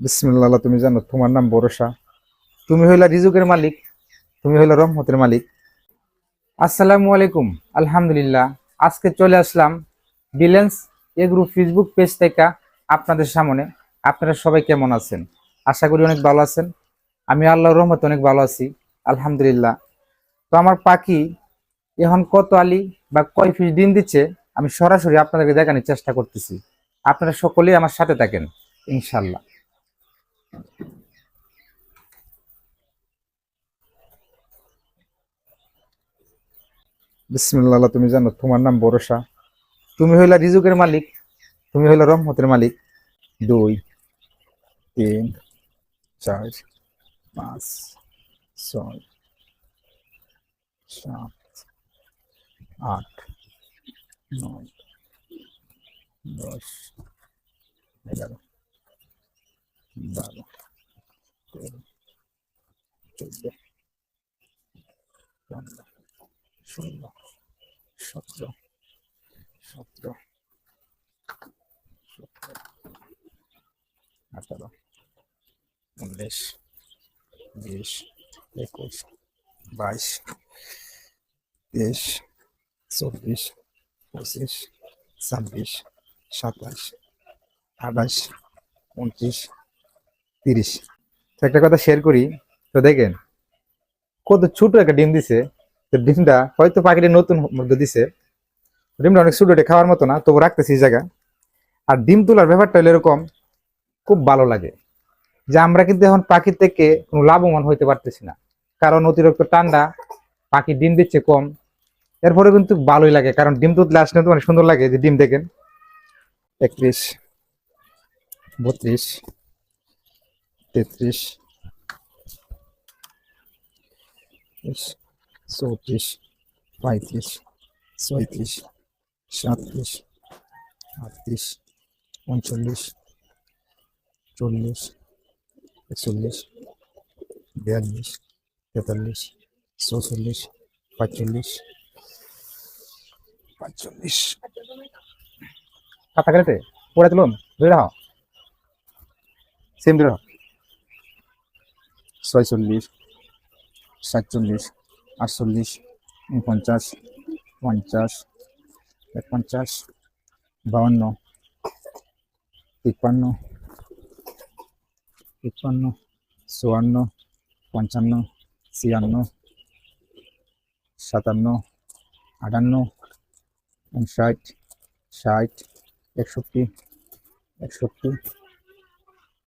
বিসমিল্লাহ, তুমি জানো, তোমার নাম ভরসা। তুমি হইলা রিজুকের মালিক, তুমি হইলা রহমতের মালিক। আসসালামু আলাইকুম, আলহামদুলিল্লাহ। আজকে চলে আসলাম বিলেন্স এগ্রু ফেসবুক পেজ থেকে আপনাদের সামনে। আপনারা সবাই কেমন আছেন? আশা করি অনেক ভালো আছেন। আমি আল্লাহর রহমতে অনেক ভালো আছি, আলহামদুলিল্লাহ। তো আমার পাখি এখন কত আলি বা কয় ফিস ডিম দিচ্ছে, আমি সরাসরি আপনাদেরকে দেখানোর চেষ্টা করতেছি। আপনারা সকলেই আমার সাথে থাকেন, ইনশাল্লাহ। বিসমিল্লাহ, তুমি জানো তোমার নাম ভরসা। তুমি হইলা রিজুকের মালিক, তুমি হইলা রহমতের মালিক। দুই, তিন, চার, পাঁচ, ছয়, সাত, আট, নয়, দশ, এগারো। বারো তেরো চোদ্দ পনেরো ষোলো সতেরো সতেরো সতেরো আঠারো উনিশ বিশ একুশ বাইশ তেইশ চব্বিশ পঁচিশ ছাব্বিশ সাতাশ আঠাশ উনত্রিশ তিরিশ। তো একটা কথা শেয়ার করি, তো দেখেন, কত ছোট একটা ডিম দিছে। তো ডিমটা হয়তো পাখিটা নতুন মধ্যে দিছে। ডিমটা অনেক ছোট খাওয়ার মতো না, তবু রাখতেছি জায়গা। আর ডিম তোলার ব্যাপারটা হলো এরকম, খুব ভালো লাগে। যে আমরা কিন্তু এখন পাখি থেকে কোনো লাভবান হইতে পারতেছি না। কারণ অতিরিক্ত ঠান্ডা, পাখি ডিম দিচ্ছে কম। এরপরে কিন্তু ভালোই লাগে, কারণ ডিম তুলতে আসলে তো অনেক সুন্দর লাগে। যে ডিম দেখেন, একত্রিশ, বত্রিশ। তেত্রিশ। চৌত্রিশ পঁয়ত্রিশ ছয়ত্রিশ সাঁত্রিশ আটত্রিশ উনচল্লিশ চল্লিশ একচল্লিশ বিয়াল্লিশ তেতাল্লিশ চৌচল্লিশ পাঁচচল্লিশ কাটা কেটে পড়ে তুলুন ধরে রাখো। সেম ধরে রাখো। ছয়চল্লিশ, সাতচল্লিশ, আটচল্লিশ, উনপঞ্চাশ, পঞ্চাশ, একপঞ্চাশ, বাউন্ন, তিপ্পান্ন তিপ্পান্ন, চুয়ান্ন, পঞ্চান্ন, ছিয়ান্ন, সাতান্ন, আটান্ন উনষাট ষাট, একষট্টি একষট্টি